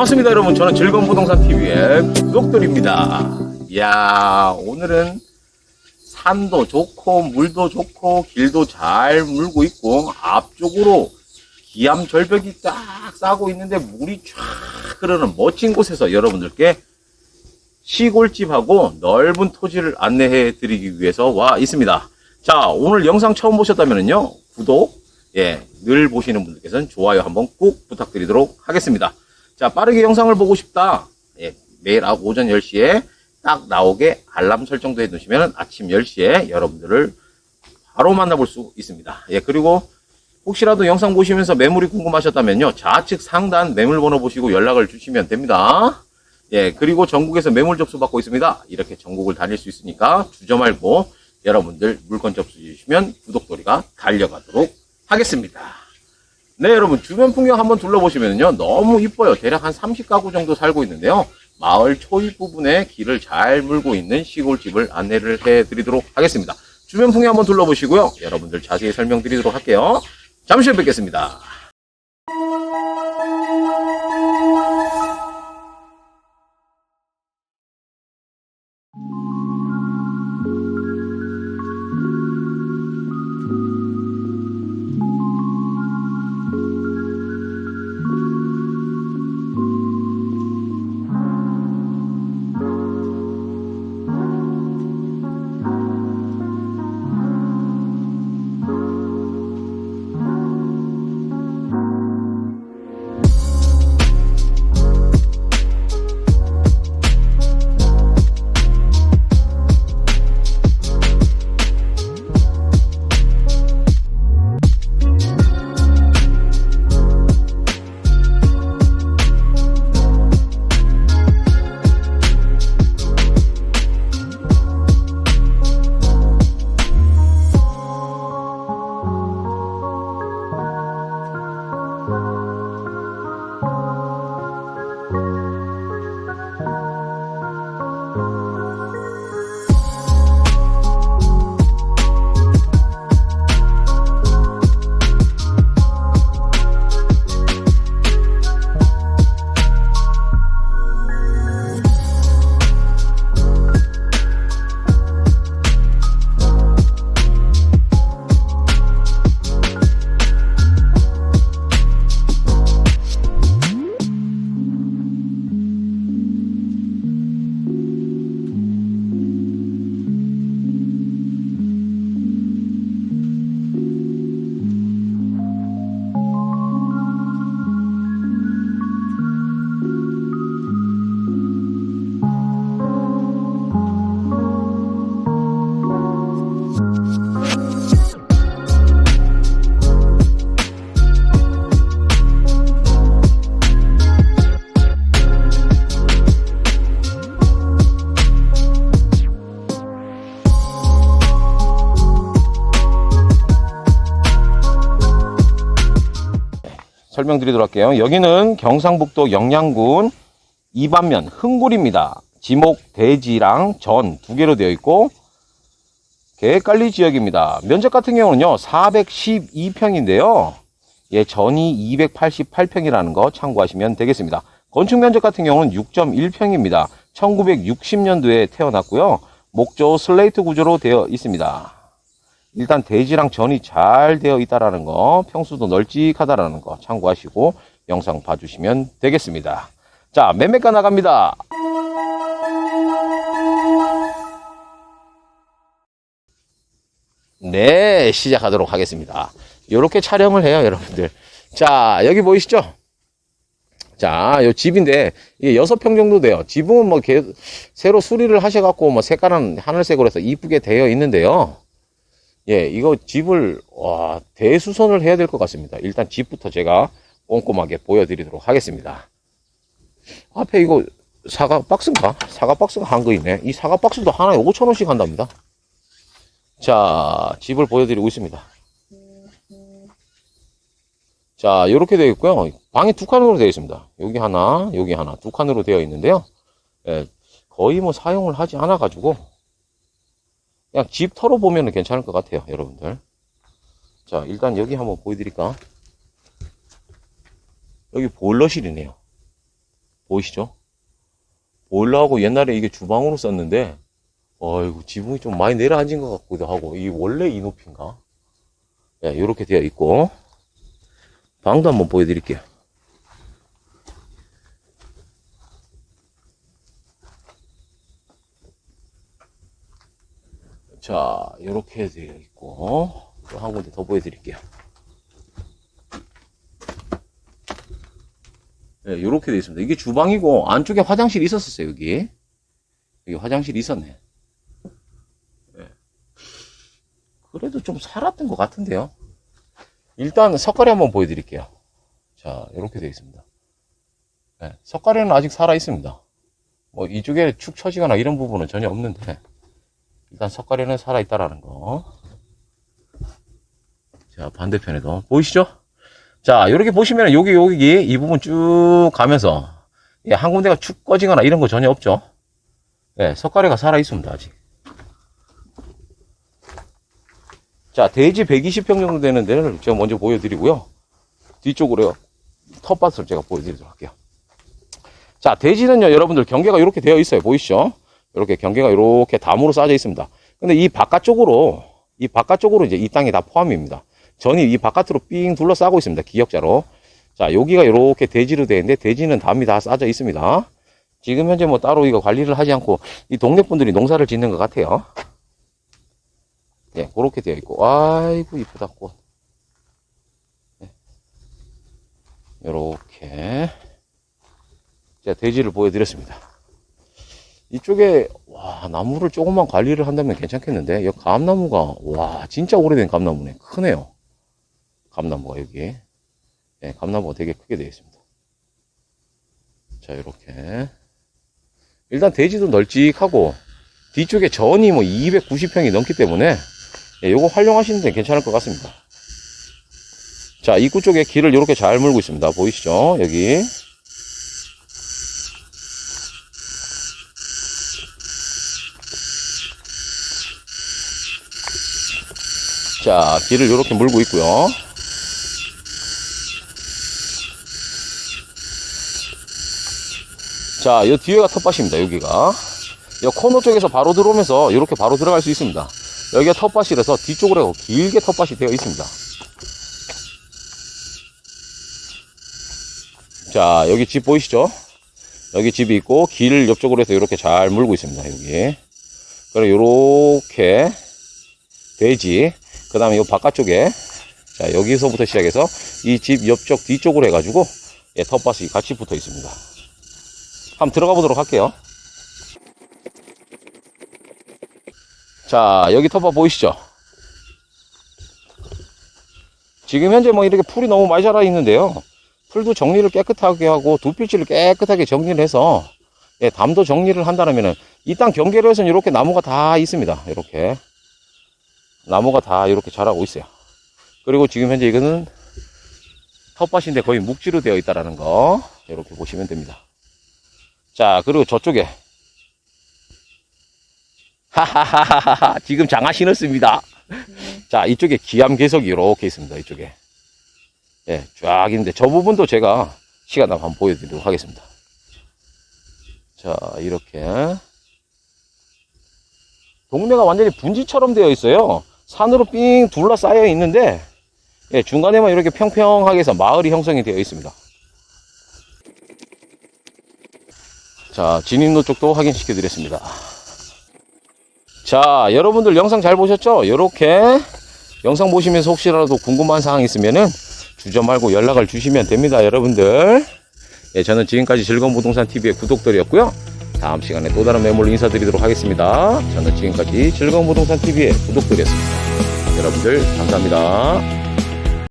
반갑습니다 여러분. 저는 즐거운 부동산 TV의 구독들입니다. 이야 오늘은 산도 좋고 물도 좋고 길도 잘 물고 있고 앞쪽으로 기암 절벽이 딱 싸고 있는데 물이 쫙 흐르는 멋진 곳에서 여러분들께 시골집하고 넓은 토지를 안내해 드리기 위해서 와 있습니다. 자 오늘 영상 처음 보셨다면요 구독 예, 늘 보시는 분들께서는 좋아요 한번 꼭 부탁드리도록 하겠습니다. 자, 빠르게 영상을 보고 싶다. 예, 매일 아- 오전 10시에 딱 나오게 알람 설정도 해두시면 아침 10시에 여러분들을 바로 만나볼 수 있습니다. 예, 그리고 혹시라도 영상 보시면서 매물이 궁금하셨다면요. 좌측 상단 매물번호 보시고 연락을 주시면 됩니다. 예, 그리고 전국에서 매물 접수 받고 있습니다. 이렇게 전국을 다닐 수 있으니까 주저 말고 여러분들 물건 접수 주시면 구독도리가 달려가도록 하겠습니다. 네, 여러분, 주변 풍경 한번 둘러보시면요. 너무 이뻐요. 대략 한 30가구 정도 살고 있는데요. 마을 초입 부분에 길을 잘 물고 있는 시골집을 안내를 해 드리도록 하겠습니다. 주변 풍경 한번 둘러보시고요. 여러분들 자세히 설명드리도록 할게요. 잠시 후에 뵙겠습니다. 설명드리도록 할게요. 여기는 경상북도 영양군 이반면 흥굴입니다. 지목 대지랑 전 두 개로 되어 있고 계획관리 지역입니다. 면적 같은 경우는요 412평인데요. 예, 전이 288평이라는 거 참고하시면 되겠습니다. 건축 면적 같은 경우는 6.1평입니다. 1960년도에 태어났고요. 목조 슬레이트 구조로 되어 있습니다. 일단 대지랑 전이 잘 되어 있다라는 거, 평수도 널찍하다라는 거 참고하시고 영상 봐주시면 되겠습니다. 자, 매매가 나갑니다. 네, 시작하도록 하겠습니다. 이렇게 촬영을 해요, 여러분들. 자, 여기 보이시죠? 자, 요 집인데, 이게 여섯 평 정도 돼요. 지붕은 뭐, 개- 새로 수리를 하셔갖고, 뭐, 색깔은 하늘색으로 해서 이쁘게 되어 있는데요. 예, 이거 집을, 와, 대수선을 해야 될 것 같습니다. 일단 집부터 제가 꼼꼼하게 보여드리도록 하겠습니다. 앞에 이거 사과 박스인가? 사과 박스가 한 거 있네. 이 사과 박스도 하나에 5천원씩 한답니다. 자, 집을 보여드리고 있습니다. 자, 이렇게 되어 있고요. 방이 두 칸으로 되어 있습니다. 여기 하나, 여기 하나, 두 칸으로 되어 있는데요. 예, 거의 뭐 사용을 하지 않아가지고, 그냥 집 털어보면 괜찮을 것 같아요, 여러분들. 자, 일단 여기 한번 보여드릴까? 여기 보일러실이네요. 보이시죠? 보일러하고 옛날에 이게 주방으로 썼는데, 어이구, 지붕이 좀 많이 내려앉은 것 같기도 하고, 이 원래 이 높이인가? 예, 요렇게 되어 있고, 방도 한번 보여드릴게요. 자, 요렇게 되어 있고, 또 한 군데 더 보여드릴게요. 예, 요렇게 되어 있습니다. 이게 주방이고, 안쪽에 화장실이 있었었어요, 여기. 여기 화장실이 있었네. 예. 그래도 좀 살았던 것 같은데요. 일단 석가래 한번 보여드릴게요. 자, 이렇게 되어 있습니다. 네, 석가래는 아직 살아 있습니다. 뭐 이쪽에 축 처지거나 이런 부분은 전혀 없는데 일단 석가래는 살아 있다라는 거. 자, 반대편에도 보이시죠? 자, 이렇게 보시면 여기 여기 이 부분 쭉 가면서 예, 한 군데가 축 꺼지거나 이런 거 전혀 없죠. 예, 석가래가 살아 있습니다 아직. 자, 대지 120평 정도 되는 데를 제가 먼저 보여드리고요. 뒤쪽으로 텃밭을 제가 보여드리도록 할게요. 자, 대지는요, 여러분들 경계가 이렇게 되어 있어요. 보이시죠? 이렇게 경계가 이렇게 담으로 쌓여 있습니다. 근데 이 바깥쪽으로, 이 바깥쪽으로 이제 이 땅이 다 포함입니다. 전이 이 바깥으로 삥 둘러싸고 있습니다. 기역자로. 자, 여기가 이렇게 대지로 되어 있는데, 대지는 담이 다 쌓여 있습니다. 지금 현재 뭐 따로 이거 관리를 하지 않고, 이 동네 분들이 농사를 짓는 것 같아요. 예, 그렇게 되어 있고, 아이고, 이쁘다, 꽃. 예. 요렇게. 제가 돼지를 보여드렸습니다. 이쪽에, 와, 나무를 조금만 관리를 한다면 괜찮겠는데, 이 감나무가, 와, 진짜 오래된 감나무네. 크네요. 감나무가 여기. 예, 감나무가 되게 크게 되어 있습니다. 자, 요렇게. 일단 돼지도 널찍하고, 뒤쪽에 전이 뭐 290평이 넘기 때문에, 예, 요거 활용하시는 데 괜찮을 것 같습니다. 자, 입구 쪽에 길을 이렇게 잘 물고 있습니다. 보이시죠? 여기. 자, 길을 이렇게 물고 있고요. 자, 이 뒤에가 텃밭입니다. 여기가. 이 코너 쪽에서 바로 들어오면서 이렇게 바로 들어갈 수 있습니다. 여기가 텃밭이라서 뒤쪽으로 길게 텃밭이 되어 있습니다. 자, 여기 집 보이시죠? 여기 집이 있고, 길 옆쪽으로 해서 이렇게 잘 물고 있습니다, 여기. 그리고 요렇게, 돼지, 그 다음에 요 바깥쪽에, 자, 여기서부터 시작해서 이 집 옆쪽 뒤쪽으로 해가지고, 예, 텃밭이 같이 붙어 있습니다. 한번 들어가 보도록 할게요. 자, 여기 텃밭 보이시죠? 지금 현재 뭐 이렇게 풀이 너무 많이 자라 있는데요. 풀도 정리를 깨끗하게 하고 두필지를 깨끗하게 정리를 해서 예, 담도 정리를 한다면 은 이 땅 경계로 해서는 이렇게 나무가 다 있습니다. 이렇게 나무가 다 이렇게 자라고 있어요. 그리고 지금 현재 이거는 텃밭인데 거의 묵지로 되어 있다라는 거 이렇게 보시면 됩니다. 자, 그리고 저쪽에 하하하하하 지금 장화 신었습니다. 자, 이쪽에 기암 계석이 이렇게 있습니다. 이쪽에. 예, 쫙 있는데 저 부분도 제가 시간 나면 한번 보여드리도록 하겠습니다. 자, 이렇게. 동네가 완전히 분지처럼 되어 있어요. 산으로 삥 둘러싸여 있는데, 예, 중간에만 이렇게 평평하게 해서 마을이 형성이 되어 있습니다. 자, 진입로 쪽도 확인시켜 드렸습니다. 자, 여러분들 영상 잘 보셨죠? 이렇게 영상 보시면서 혹시라도 궁금한 사항 있으면은 주저 말고 연락을 주시면 됩니다, 여러분들. 예, 저는 지금까지 즐거운 부동산 TV의 구독들이었고요. 다음 시간에 또 다른 매물로 인사드리도록 하겠습니다. 저는 지금까지 즐거운 부동산 TV의 구독들이었습니다. 여러분들 감사합니다.